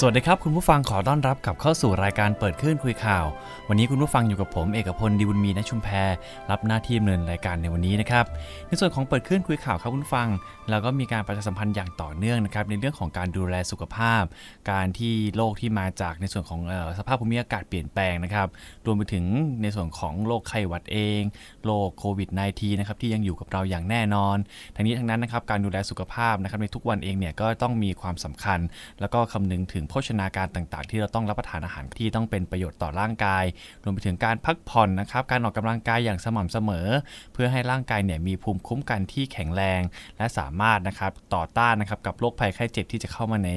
สวัสดีครับ คุณผู้ฟังขอต้อนรับกลับเข้าสู่รายการเปิดคลื่นคุยข่าว วันนี้คุณผู้ฟังอยู่กับผมเอกพลดีบุญมีณชุมแพรับหน้าที่ดำเนินรายการในวันนี้นะครับในส่วนของเปิดคลื่นคุยข่าวครับคุณฟังเราก็มีการประชาสัมพันธ์อย่างต่อเนื่องนะครับในเรื่องของการดูแลสุขภาพ การที่โรคที่มาจากในส่วนของออสภาพภูมิอากาศเปลี่ยนแปลงนะครับรวมไปถึงในส่วนของโรคไข้หวัดเองโรคโควิด -19 นะครับที่ยังอยู่กับเราอย่างแน่นอน ทั้งนี้ทั้งนั้นนะครับการดูแลสุขภาพนะครับในทุกวันเองเนี่ยก็ต้องมีความสำคัญ แล้วก็คำนึงถึงโภชนาการต่างๆ ที่เราต้องรับประทานอาหารที่ต้องเป็นประโยชน์ต่อร่างกาย รวมไปถึงการพักผ่อนนะครับ การออกกำลังกายอย่างสม่ำเสมอ เพื่อให้ร่างกายเนี่ยมีภูมิคุ้มกันที่แข็งแรง และสามารถนะครับต่อต้านนะครับกับโรคภัยไข้เจ็บที่จะเข้ามาใน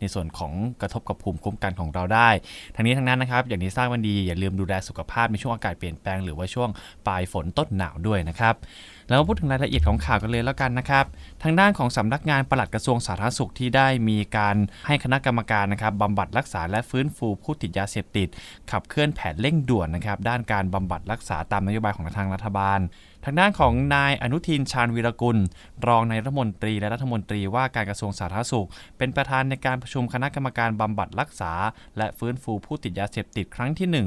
ในส่วนของกระทบกับภูมิคุ้มกันของเราได้ ทั้งนี้ทั้งนั้นนะครับ อย่างที่ทราบวันดีอย่าลืมดูแลสุขภาพในช่วงอากาศเปลี่ยนแปลงหรือว่าช่วงปลายฝนต้นหนาวด้วยนะครับ แล้วมาพูดถึงรายละเอียดของข่าวกันเลยแล้วกันนะครับ ทางด้านของสำนักงานปลัดกระทรวงสาธารณสุขที่ได้มีการให้คณะกรรมการนะครับบำบัดรักษาและฟื้นฟูผู้ติดยาเสพติด ขับเคลื่อนแผนเร่งด่วนนะครับด้านการบำบัดรักษาตามนโยบายของทางรัฐบาล ทางด้านของนายอนุทินชาญวีรกุล รองนายรัฐมนตรีและรัฐมนตรีว่าการกระทรวงสาธารณสุข เป็นประธานในการประชุมคณะกรรมการบำบัดรักษา และฟื้นฟูผู้ติดยาเสพติดครั้งที่ 1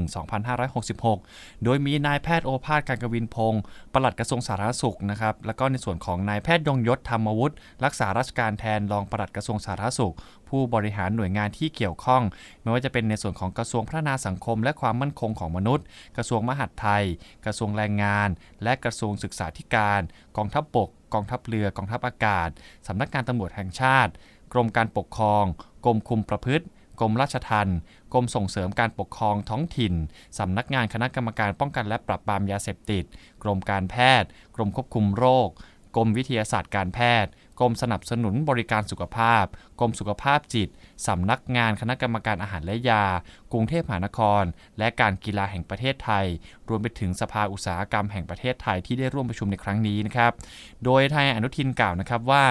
2566 โดยมีนายแพทย์โอภาสการกวินพงศ์ปลัดกระทรวงสาธารณสุขนะครับแล้วก็ในส่วนของนายแพทย์ยงยศธรรมวุฒิรักษาราชการแทนรองปลัดกระทรวงสาธารณสุขผู้บริหารหน่วยงานที่เกี่ยวข้อง ไม่ว่าจะเป็นในส่วนของกระทรวงพัฒนาสังคม และความมั่นคงของมนุษย์ กระทรวงมหาดไทย กระทรวงแรงงาน และกระทรวงศึกษาธิการ กองทัพบก กองทัพเรือ กองทัพอากาศ สำนักงานตำรวจแห่งชาติ กรมการปกครอง กรมคุมประพฤติกรมราชทัณฑ์กรมส่งเสริมการปกครองท้องถิ่น สำนักงานคณะกรรมการป้องกันและปราบปรามยาเสพติด กรมการแพทย์ กรมควบคุมโรค กรมวิทยาศาสตร์การแพทย์ กรมสนับสนุนบริการสุขภาพ กรมสุขภาพจิต สำนักงานคณะกรรมการอาหารและยา กรุงเทพมหานคร และการกีฬาแห่งประเทศไทย รวมไปถึงสภาอุตสาหกรรมแห่งประเทศไทยที่ได้ร่วมประชุมในครั้งนี้นะครับ โดยทายอนุทินกล่าวนะครับว่า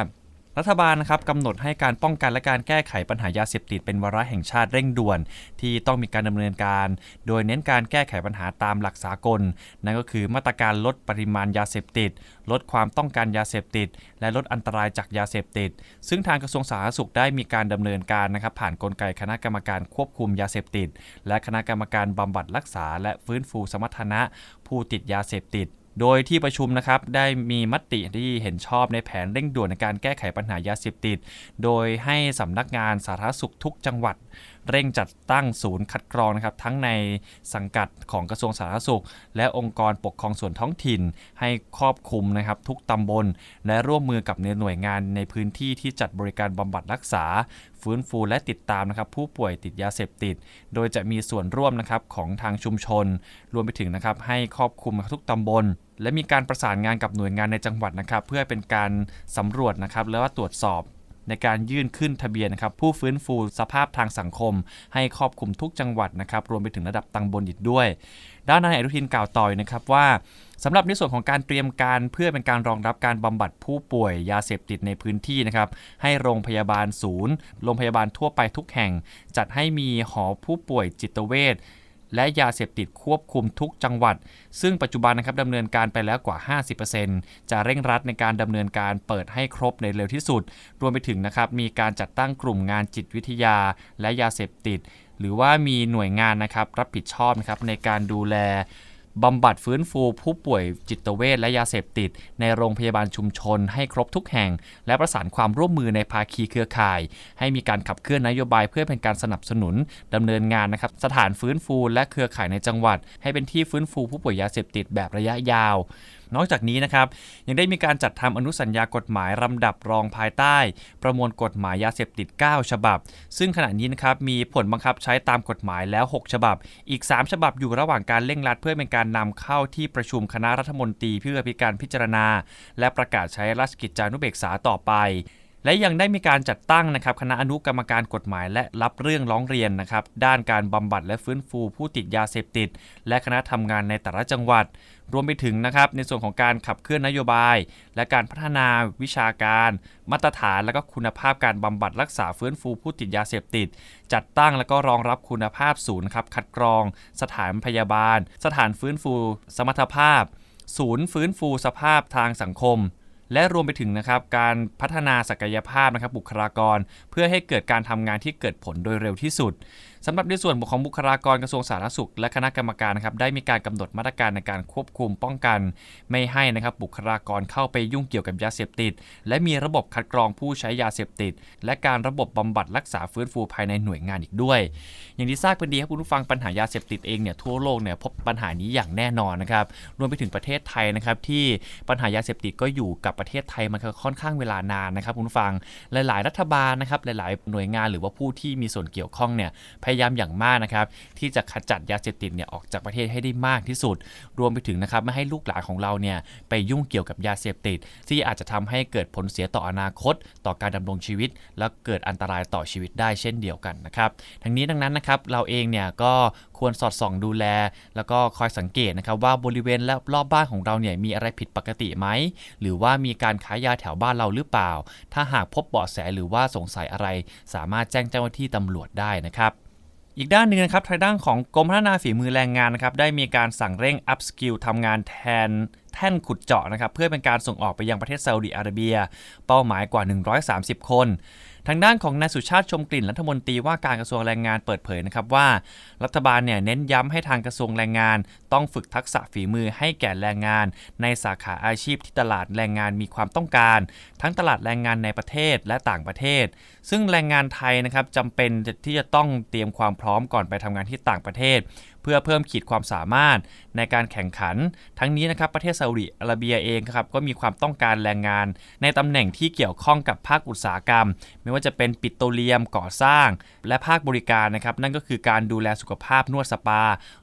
รัฐบาลนะครับกำหนดให้การป้องกันและการแก้ไขปัญหายาเสพติดเป็นวาระแห่งชาติเร่งด่วน ที่ต้องมีการดำเนินการ โดยเน้นการแก้ไขปัญหาตามหลักสากล นั่นก็คือมาตรการลดปริมาณยาเสพติด ลดความต้องการยาเสพติด และลดอันตรายจากยาเสพติด ซึ่งทางกระทรวงสาธารณสุขได้มีการดำเนินการนะครับผ่านกลไกคณะกรรมการควบคุมยาเสพติด และคณะกรรมการบำบัดรักษา และฟื้นฟูสมรรถนะผู้ติดยาเสพติด โดยที่ประชุมนะครับได้มีมติที่เห็นชอบในแผนเร่งด่วนในการแก้ไขปัญหายาเสพติด โดยให้สำนักงานสาธารณสุขทุกจังหวัด เร่งจัดตั้งศูนย์คัดกรองนะครับทั้งในสังกัดของกระทรวงสาธารณสุข และองค์กรปกครองส่วนท้องถิ่น ให้ครอบคลุมนะครับทุกตำบล และร่วมมือกับในหน่วยงานในพื้นที่ที่จัดบริการบำบัดรักษา ฟื้นฟูและติดตามนะครับผู้ป่วยติดยาเสพติด โดยจะมีส่วนร่วมนะครับของทางชุมชน รวมไปถึงนะครับให้ครอบคลุมทุกตำบลและมีการประสานงานกับหน่วยงานในจังหวัดนะครับ เพื่อเป็นการสำรวจนะครับแล้วก็ตรวจสอบ ในการยื่นขึ้นทะเบียนนะครับผู้ฟื้นฟูสภาพทางสังคม ให้ครอบคลุมทุกจังหวัดนะครับรวมไปถึงระดับตำบลอีกด้วย ด้านนายอนุทินกล่าวต่อยนะครับว่าสำหรับในส่วนของการเตรียมการเพื่อเป็นการรองรับการบำบัดผู้ป่วยยาเสพติดในพื้นที่นะครับ ให้โรงพยาบาลศูนย์ โรงพยาบาลทั่วไปทุกแห่ง จัดให้มีหอผู้ป่วยจิตเวช และยาเสพติดควบคุมทุกจังหวัด ซึ่งปัจจุบันนะครับดำเนินการไปแล้วกว่า 50%จะเร่งรัดในการดำเนินการเปิดให้ครบในเร็วที่สุด รวมไปถึงนะครับมีการจัดตั้งกลุ่มงานจิตวิทยา และยาเสพติด หรือว่ามีหน่วยงานนะครับรับผิดชอบนะครับในการดูแล บำบัดฟื้นฟูผู้ป่วยจิตเวชและยาเสพติด ในโรงพยาบาลชุมชนให้ครบทุกแห่ง และประสานความร่วมมือในภาคีเครือข่าย ให้มีการขับเคลื่อนนโยบายเพื่อเป็นการสนับสนุนดำเนินงานนะครับสถานฟื้นฟูและเครือข่ายในจังหวัด ให้เป็นที่ฟื้นฟูผู้ป่วยยาเสพติดแบบระยะยาวนอกจากนี้นะครับยังได้มีการจัดทำอนุสัญญากฎหมายลำดับรองภายใต้ ประมวลกฎหมายยาเสพติด 9 ฉบับ ซึ่งขณะนี้นะครับมีผลบังคับใช้ตามกฎหมายแล้ว 6 ฉบับ อีก 3 ฉบับอยู่ระหว่างการเร่งรัด เพื่อเป็นการนำเข้าที่ประชุมคณะรัฐมนตรีเพื่อพิการพิจารณา และประกาศใช้ราชกิจจานุเบกษาต่อไปและยังได้มีการจัดตั้งนะครับคณะอนุกรรมการกฎหมายและรับเรื่องร้องเรียนนะครับด้านการบำบัดและฟื้นฟูผู้ติดยาเสพติด และคณะทำงานในแต่ละจังหวัด รวมไปถึงนะครับในส่วนของการขับเคลื่อนนโยบาย และการพัฒนาวิชาการ มาตรฐานและก็คุณภาพการบำบัดรักษาฟื้นฟูผู้ติดยาเสพติด จัดตั้งและก็รองรับคุณภาพศูนย์ครับคัดกรอง สถานพยาบาล สถานฟื้นฟู สมรรถภาพ ศูนย์ฟื้นฟูสภาพทางสังคมและรวมไปถึงนะครับการพัฒนาศักยภาพนะครับบุคลากร เพื่อให้เกิดการทำงานที่เกิดผลโดยเร็วที่สุด สำหรับในส่วนของบุคลากรกระทรวงสาธารณสุข และคณะกรรมการนะครับได้มีการกำหนดมาตรการในการควบคุมป้องกัน ไม่ให้นะครับบุคลากรเข้าไปยุ่งเกี่ยวกับยาเสพติด และมีระบบคัดกรองผู้ใช้ยาเสพติด และการระบบบำบัดรักษาฟื้นฟูภายในหน่วยงานอีกด้วย อย่างที่ทราบกันดีครับคุณผู้ฟังปัญหายาเสพติดเองเนี่ยทั่วโลกเนี่ยพบปัญหานี้อย่างแน่นอนนะครับรวมไปถึงประเทศไทยนะครับที่ปัญหายาเสพติดก็อยู่กับประเทศไทยมาค่อนข้างเวลานานนะครับคุณผู้ฟังหลาย ๆ รัฐบาลนะครับหลาย ๆ หน่วยงานหรือว่าผู้ที่มีส่วนเกี่ยวข้องเนี่ยพยายามอย่างมากนะครับที่จะขจัดยาเสพติดเนี่ยออกจากประเทศให้ได้มากที่สุด รวมไปถึงนะครับไม่ให้ลูกหลานของเราเนี่ยไปยุ่งเกี่ยวกับยาเสพติด ที่อาจจะทำให้เกิดผลเสียต่ออนาคต ต่อการดำรงชีวิต และเกิดอันตรายต่อชีวิตได้เช่นเดียวกันนะครับทั้งนี้ดังนั้นนะครับเราเองเนี่ยก็ควรสอดส่องดูแล แล้วก็คอยสังเกตนะครับว่าบริเวณและรอบบ้านของเราเนี่ยมีอะไรผิดปกติไหมหรือว่ามีการค้ายาแถวบ้านเราหรือเปล่า ถ้าหากพบเบาะแสหรือว่าสงสัยอะไร สามารถแจ้งเจ้าหน้าที่ตำรวจได้นะครับ อีกด้านหนึ่งนะครับทางด้านของกรมพัฒนาฝีมือแรงงานนะครับได้มีการสั่งเร่งอัพสกิลทำงานแทน แท่นขุดเจาะนะครับเพื่อเป็นการส่งออกไปยังประเทศซาอุดิอาระเบีย เป้าหมายกว่า 130 คน ทางด้านของนายสุชาติชมกลิ่นรัฐมนตรีว่าการกระทรวงแรงงานเปิดเผยนะครับว่า รัฐบาลเนี่ยเน้นย้ำให้ทางกระทรวงแรงงาน ต้องฝึกทักษะฝีมือให้แก่แรงงาน ในสาขาอาชีพที่ตลาดแรงงานมีความต้องการ ทั้งตลาดแรงงานในประเทศและต่างประเทศ ซึ่งแรงงานไทยนะครับจำเป็นที่จะต้องเตรียมความพร้อมก่อนไปทำงานที่ต่างประเทศ เพื่อเพิ่มขีดความสามารถ ในการแข่งขัน ทั้งนี้นะครับประเทศซาอุดิอาระเบียเองครับก็มีความต้องการแรงงาน ในตำแหน่งที่เกี่ยวข้องกับภาคอุตสาหกรรม ไม่ว่าจะเป็นปิโตรเลียมก่อสร้าง และภาคบริการนะครับนั่นก็คือการดูแลสุขภาพนวดสปา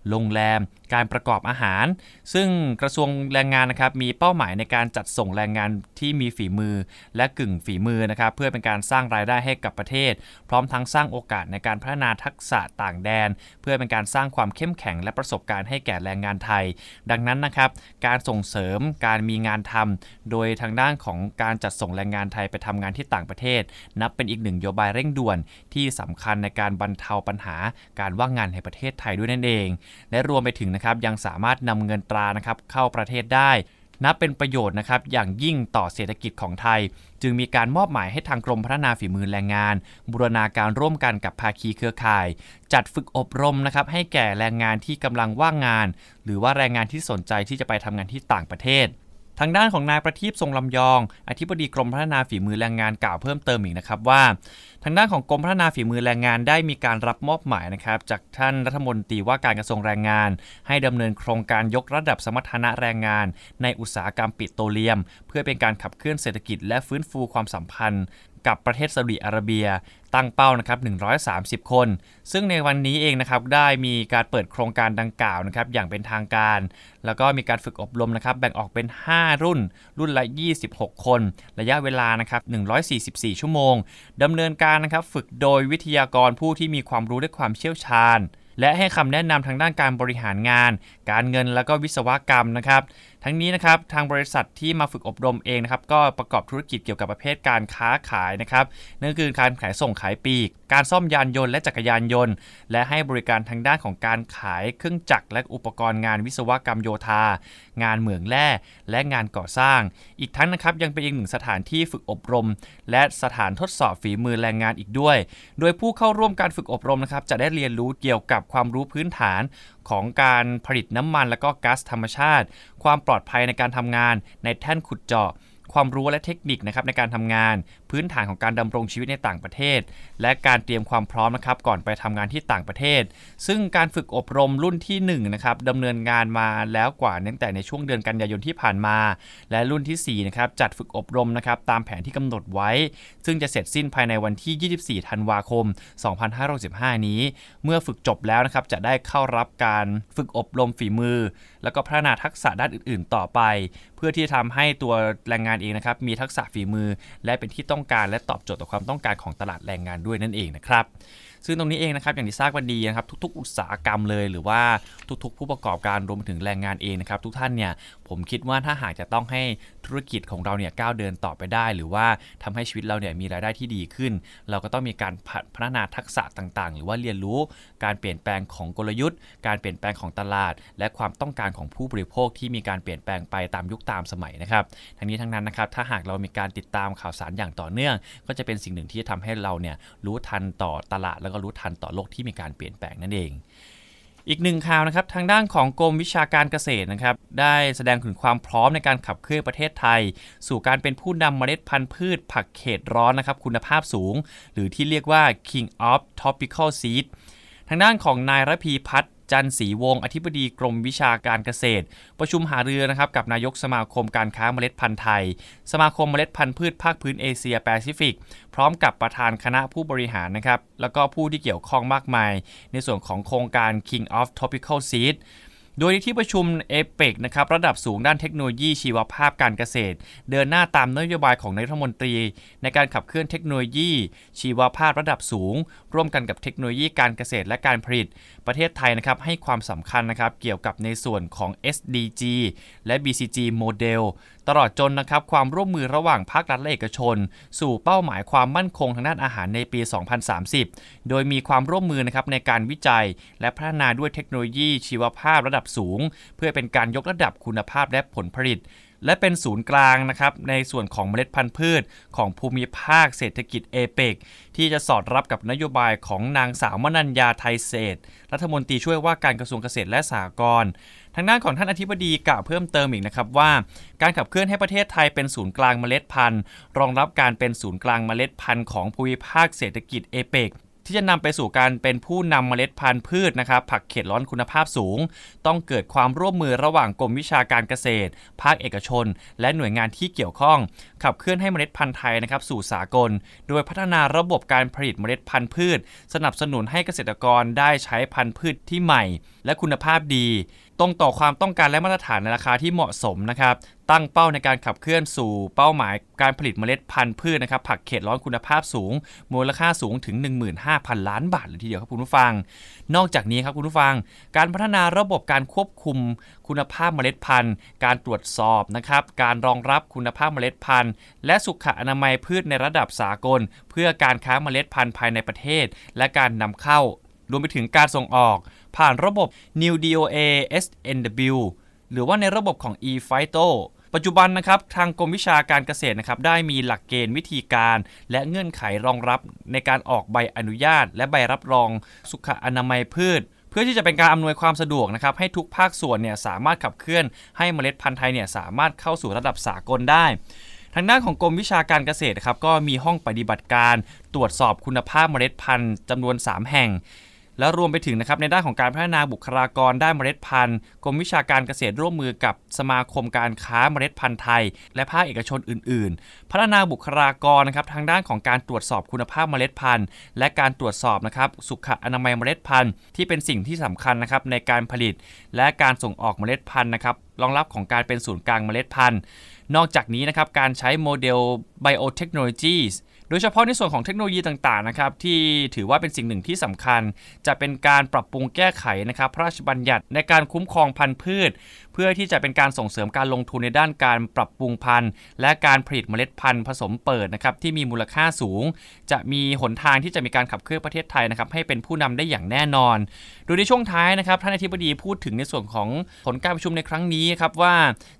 โรงแรม การประกอบอาหาร ซึ่งกระทรวงแรงงานนะครับมีเป้าหมายในการจัดส่งแรงงานที่มีฝีมือ และกึ่งฝีมือนะครับเพื่อเป็นการสร้างรายได้ให้กับประเทศ พร้อมทั้งสร้างโอกาสในการพัฒนาทักษะต่างแดน เพื่อเป็นการสร้างความเข้มแข็งและประสบการณ์ให้แก่แรงงานไทย ดังนั้นนะครับ การส่งเสริมการมีงานทำโดยทางด้านของการจัดส่งแรงงานไทยไปทำงานที่ต่างประเทศ นับเป็นอีกหนึ่งนโยบายเร่งด่วนที่สำคัญในการบรรเทาปัญหาการว่างงานในประเทศไทยด้วยนั่นเอง และรวมไปถึงนะครับยังสามารถนำเงินตรานะครับเข้าประเทศได้ นับเป็นประโยชน์นะครับอย่างยิ่งต่อเศรษฐกิจของไทย จึงมีการมอบหมายให้ทางกรมพัฒนาฝีมือแรงงาน บูรณาการร่วมกันกับภาคีเครือข่าย จัดฝึกอบรมนะครับให้แก่แรงงานที่กำลังว่างงาน หรือว่าแรงงานที่สนใจที่จะไปทำงานที่ต่างประเทศทางด้านของนายประทีปทรงลำยอง อธิบดีกรมพัฒนาฝีมือแรงงานกล่าวเพิ่มเติมอีกนะครับว่า ทางด้านของกรมพัฒนาฝีมือแรงงานได้มีการรับมอบหมายนะครับจากท่านรัฐมนตรีว่าการกระทรวงแรงงาน ให้ดำเนินโครงการยกระดับสมรรถนะแรงงาน ในอุตสาหกรรมปิโตรเลียม เพื่อเป็นการขับเคลื่อนเศรษฐกิจและฟื้นฟูความสัมพันธ์กับประเทศซาอุดิอาระเบีย ตั้งเป้านะครับ 130 คน ซึ่งในวันนี้เองนะครับได้มีการเปิดโครงการดังกล่าวนะครับอย่างเป็นทางการ แล้วก็มีการฝึกอบรมนะครับแบ่งออกเป็น 5 รุ่น รุ่นละ 26 คน ระยะเวลานะครับ144 ชั่วโมงดำเนินการนะครับฝึกโดยวิทยากรผู้ที่มีความรู้และความเชี่ยวชาญ และให้คำแนะนำทางด้านการบริหารงาน การเงินและก็วิศวกรรมนะครับ ทั้งนี้นะครับทางบริษัทที่มาฝึกอบรมเองนะครับก็ประกอบธุรกิจเกี่ยวกับประเภทการค้าขายนะครับนั่นคือการขายส่งขายปลีก การซ่อมยานยนต์และจักรยานยนต์ และให้บริการทางด้านของการขายเครื่องจักรและอุปกรณ์งานวิศวกรรมโยธา งานเหมืองแร่และงานก่อสร้าง อีกทั้งนะครับยังเป็นอีกหนึ่งสถานที่ฝึกอบรม และสถานทดสอบฝีมือแรงงานอีกด้วย โดยผู้เข้าร่วมการฝึกอบรมนะครับจะได้เรียนรู้เกี่ยวกับความรู้พื้นฐานของการผลิตน้ำมันและก็ก๊าซธรรมชาติ ความปลอดภัยในการทำงานในแท่นขุดเจาะ ความรู้และเทคนิคนะครับในการทำงาน พื้นฐานของการดำรงชีวิตในต่างประเทศ และการเตรียมความพร้อมนะครับก่อนไปทำงานที่ต่างประเทศ ซึ่งการฝึกอบรมรุ่นที่1นะครับดำเนินงานมาแล้วกว่าตั้งแต่ในช่วงเดือนกันยายนที่ผ่านมา และรุ่นที่4นะครับจัดฝึกอบรมนะครับตามแผนที่กำหนดไว้ ซึ่งจะเสร็จสิ้นภายในวันที่ 24 ธันวาคม 2565 นี้ เมื่อฝึกจบแล้วนะครับจะได้เข้ารับการฝึกอบรมฝีมือ แล้วก็พัฒนาทักษะด้านอื่น ๆ ต่อไป เพื่อที่จะทำให้ตัวแรงงานเองนะครับมีทักษะฝีมือ และเป็นที่ต้องการและตอบโจทย์ต่อความต้องการของตลาดแรงงานด้วยนั่นเองนะครับซึ่งตรงนี้เองนะครับอย่างที่ทราบกันดีนะครับทุก ๆ อุตสาหกรรมเลย หรือว่าทุก ๆ ผู้ประกอบการรวมถึงแรงงานเองนะครับทุกท่านเนี่ยผมคิดว่าถ้าหากจะต้องให้ธุรกิจของเราเนี่ยก้าวเดินต่อไปได้ หรือว่าทำให้ชีวิตเราเนี่ยมีรายได้ที่ดีขึ้น เราก็ต้องมีการพัฒนาทักษะต่างๆ หรือว่าเรียนรู้การเปลี่ยนแปลงของกลยุทธ์ การเปลี่ยนแปลงของตลาด และความต้องการของผู้บริโภคที่มีการเปลี่ยนแปลงไปตามยุคตามสมัยนะครับทั้งนี้ทั้งนั้นนะครับถ้าหากเรามีการติดตามข่าวสารอย่างต่อเนื่อง ก็จะเป็นสิ่งหนึ่งที่จะทำให้เราเนี่ยรู้ทันต่อตลาดแล้วก็รู้ทันต่อโลกที่มีการเปลี่ยนแปลงนั่นเอง อีกหนึ่งข่าวนะครับทางด้านของกรมวิชาการเกษตรนะครับได้แสดงถึงความพร้อมในการขับเคลื่อนประเทศไทย สู่การเป็นผู้นำเมล็ดพันธุ์พืช ผักเขตร้อนนะครับคุณภาพสูง หรือที่เรียกว่า King of Tropical Seed ทางด้านของนายระพีพัฒน์ จันทร์ศรีวงศ์อธิบดีกรมวิชาการเกษตร ประชุมหารือนะครับกับนายกสมาคมการค้าเมล็ดพันธุ์ไทย สมาคมเมล็ดพันธุ์พืชภาคพื้นเอเชียแปซิฟิก พร้อมกับประธานคณะผู้บริหารนะครับแล้วก็ผู้ที่เกี่ยวข้องมากมาย ในส่วนของโครงการ King of Tropical Seed โดยในที่ประชุมเอเปกนะครับระดับสูงด้านเทคโนโลยีชีวภาพการเกษตร เดินหน้าตามนโยบายของนายรัฐมนตรี ในการขับเคลื่อนเทคโนโลยี ชีวภาพระดับสูง ร่วมกันกับเทคโนโลยีการเกษตรและการผลิต ประเทศไทยนะครับให้ความสำคัญนะครับเกี่ยวกับในส่วนของ SDG และ BCG โมเดลตลอดจนนะครับความร่วมมือระหว่างภาครัฐและเอกชน สู่เป้าหมายความมั่นคงทางด้านอาหารในปี 2030 โดยมีความร่วมมือนะครับในการวิจัย และพัฒนาด้วยเทคโนโลยีชีวภาพระดับสูง เพื่อเป็นการยกระดับคุณภาพและผลผลิตและเป็นศูนย์กลางนะครับในส่วนของเมล็ดพันธุ์พืช ของภูมิภาคเศรษฐกิจเอเปกที่จะสอดรับกับนโยบายของนางสาวมนัญญาไทยเศษ รัฐมนตรีช่วยว่าการกระทรวงเกษตรและสหกรณ์ ทางด้านของท่านอธิบดีกล่าวเพิ่มเติมอีกนะครับว่า การขับเคลื่อนให้ประเทศไทยเป็นศูนย์กลางเมล็ดพันธุ์ รองรับการเป็นศูนย์กลางเมล็ดพันธุ์ของภูมิภาคเศรษฐกิจเอเปกที่จะนำไปสู่การเป็นผู้นำเมล็ดพันธุ์พืชนะครับผักเขตร้อนคุณภาพสูง ต้องเกิดความร่วมมือระหว่างกรมวิชาการเกษตร ภาคเอกชน และหน่วยงานที่เกี่ยวข้อง ขับเคลื่อนให้เมล็ดพันธุ์ไทยนะครับสู่สากล โดยพัฒนาระบบการผลิตเมล็ดพันธุ์พืช สนับสนุนให้เกษตรกรได้ใช้พันธุ์พืชที่ใหม่ และคุณภาพดี ตรงต่อความต้องการและมาตรฐานในราคาที่เหมาะสมนะครับ ตั้งเป้าในการขับเคลื่อนสู่เป้าหมายการผลิตเมล็ดพันธุ์พืชนะครับ ผักเขตร้อนคุณภาพสูง มูลค่าสูงถึง 15,000 ล้านบาทเลยทีเดียวครับคุณผู้ฟัง นอกจากนี้ครับคุณผู้ฟัง การพัฒนาระบบการควบคุมคุณภาพเมล็ดพันธุ์ การตรวจสอบนะครับ การรองรับคุณภาพเมล็ดพันธุ์ และสุขอนามัยพืชในระดับสากล เพื่อการค้าเมล็ดพันธุ์ภายในประเทศ และการนำเข้ารวมไปถึงการส่งออก ผ่านระบบ New DOA SNW หรือว่าในระบบของ eFITO ปัจจุบันนะครับทางกรมวิชาการเกษตรนะครับได้มีหลักเกณฑ์วิธีการ และเงื่อนไขรองรับในการออกใบอนุญาต และใบรับรองสุขอนามัยพืช เพื่อที่จะเป็นการอำนวยความสะดวกนะครับให้ทุกภาคส่วนเนี่ยสามารถขับเคลื่อนให้เมล็ดพันธุ์ไทยเนี่ยสามารถเข้าสู่ระดับสากลได้ทางด้านของกรมวิชาการเกษตรครับก็มีห้องปฏิบัติการ ตรวจสอบคุณภาพเมล็ดพันธุ์จำนวน 3 แห่ง และรวมไปถึงนะครับในด้านของการพัฒนาบุคลากรด้านเมล็ดพันธุ์กรมวิชาการเกษตรร่วมมือกับสมาคมการค้าเมล็ดพันธุ์ไทย และภาคเอกชนอื่น ๆ พัฒนาบุคลากรนะครับทางด้านของการตรวจสอบคุณภาพเมล็ดพันธุ์ และการตรวจสอบนะครับสุขอนามัยเมล็ดพันธุ์ที่เป็นสิ่งที่สำคัญนะครับในการผลิต และการส่งออกเมล็ดพันธุ์นะครับรองรับของการเป็นศูนย์กลางเมล็ดพันธุ์ นอกจากนี้นะครับการใช้โมเดล biotechnologies โดยเฉพาะในส่วนของเทคโนโลยีต่างๆนะครับที่ถือว่าเป็นสิ่งหนึ่งที่สำคัญ จะเป็นการปรับปรุงแก้ไขนะครับพระราชบัญญัติในการคุ้มครองพันธุ์พืชเพื่อที่จะเป็นการส่งเสริมการลงทุนในด้านการปรับปรุงพันธุ์ และการผลิตเมล็ดพันธุ์ผสมเปิดนะครับที่มีมูลค่าสูง จะมีหนทางที่จะมีการขับเคลื่อนประเทศไทยนะครับให้เป็นผู้นำได้อย่างแน่นอน โดยในช่วงท้ายนะครับท่านอธิบดีพูดถึงในส่วนของผลการประชุมในครั้งนี้ครับว่า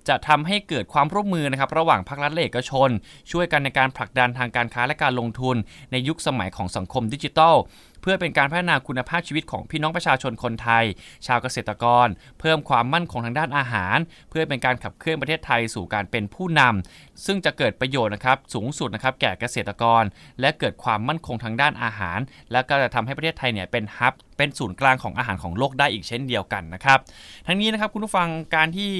จะทำให้เกิดความร่วมมือนะครับระหว่างภาครัฐและเอกชน ช่วยกันในการผลักดันทางการค้าและการลงทุน ในยุคสมัยของสังคมดิจิทัล เพื่อเป็นการพัฒนาคุณภาพชีวิตของพี่น้องประชาชนคนไทย ชาวเกษตรกร เพิ่มความมั่นคงทางด้านอาหาร เพื่อเป็นการขับเคลื่อนประเทศไทยสู่การเป็นผู้นำซึ่งจะเกิดประโยชน์นะครับสูงสุดนะครับแก่เกษตรกร และเกิดความมั่นคงทางด้านอาหาร และก็จะทำให้ประเทศไทยเนี่ยเป็นฮับเป็นศูนย์กลางของอาหารของโลกได้อีกเช่นเดียวกันนะครับ ทั้งนี้นะครับคุณผู้ฟังการที่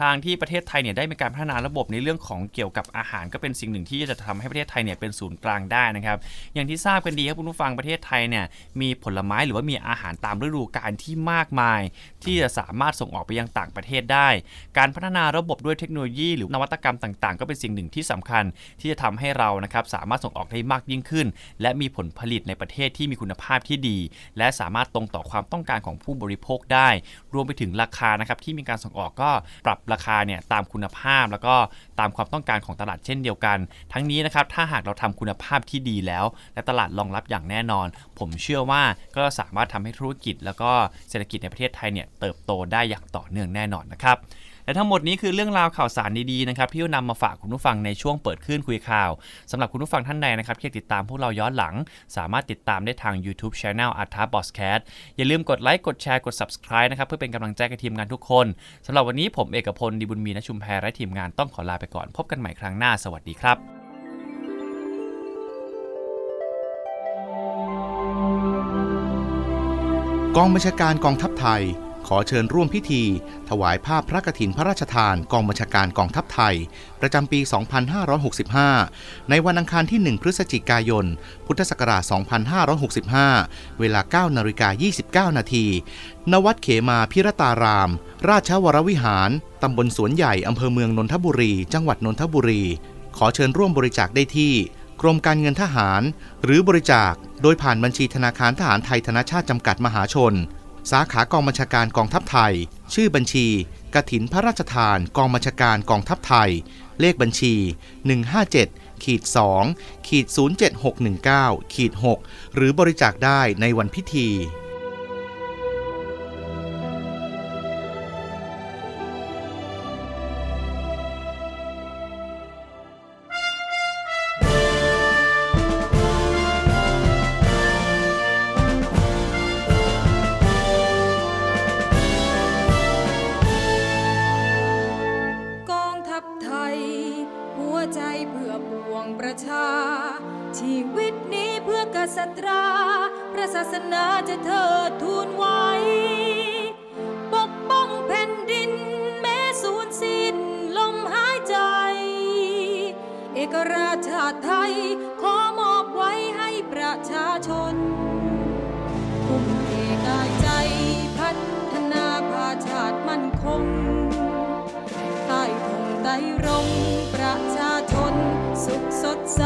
ทางที่ประเทศไทยเนี่ยได้มีการพัฒนาระบบในเรื่องของเกี่ยวกับอาหารก็เป็นสิ่งหนึ่งที่จะทำให้ประเทศไทยเนี่ยเป็นศูนย์กลางได้นะครับ อย่างที่ทราบกันดีครับคุณผู้ฟังประเทศไทยเนี่ยมีผลไม้หรือว่ามีอาหารตามฤดูกาลที่มากมาย ที่จะสามารถส่งออกไปยังต่างประเทศได้ การพัฒนาระบบด้วยเทคโนโลยี หรือนวัตกรรมต่าง ๆ ก็เป็นสิ่งหนึ่งที่สำคัญที่จะทำให้เรานะครับสามารถส่งออกได้มากยิ่งขึ้น และมีผลผลิตในประเทศที่มีคุณภาพที่ดี และสามารถารถตรงต่อความต้องการของผู้บริโภคได้ รวมไปถึงราคานะครับที่มีการส่งออกก็ปรับราคาเนี่ยตามคุณภาพ แล้วก็ตามความต้องการของตลาดเช่นเดียวกัน ทั้งนี้นะครับถ้าหากเราทำคุณภาพที่ดีแล้ว และตลาดรองรับอย่างแน่นอน ผมเชื่อว่าก็สามารถทำให้ธุรกิจ แล้วก็เศรษฐกิจในประเทศไทยเนี่ยเติบโตได้อย่างต่อเนื่องแน่นอนนะครับ และทั้งหมดนี้คือเรื่องราวข่าวสารดีๆนะครับที่นำมาฝากคุณผู้ฟังในช่วงเปิดขึ้นคุยข่าวสำหรับคุณผู้ฟังท่านใดนะครับที่อติดตามพวกเราย้อนหลัง สามารถติดตามได้ทาง YouTube Channel a r t a b o s c a t อย่าลืมกดไลค์กดแชร์กด Subscribe นะครับเพื่อเป็นกำลังใจกับทีมงานทุกคนสำหรับวันนี้ผมเอกพลดีบุญมีนชุมแพรและทีมงานต้องขอลาไปก่อน พบกันใหม่ครั้งหน้าสวัสดีครับกองบัญชาการกองทัพไทย ขอเชิญร่วมพิธี ถวายภาพพระกฐินพระราชทานกองบัญชาการกองทัพไทย ประจำปี 2565 ในวันอังคารที่ 1 พฤศจิกายน พุทธศักราช 2565 เวลา 9นาฬิกา29 นาที ณ วัดเขมาพิรตาราม ราชวรวิหาร ตำบลสวนใหญ่อำเภอเมืองนนทบุรี จังหวัดนนทบุรี ขอเชิญร่วมบริจาคได้ที่กรมการเงินทหาร หรือบริจาค โดยผ่านบัญชีธนาคารทหารไทยธนชาติจำกัดมหาชน สาขากองบัญชาการกองทัพไทย ชื่อบัญชีกระถินพระราชทานกองบัญชาการกองทัพไทย เลขบัญชี 157ขีด2ขีด07619ขีด6หรือบริจาคได้ในวันพิธี ชนทุ่มเทกายใจพัฒนาพาชาติมั่นคงใต้ธงใต้ร่มประชาชนสุขสดใส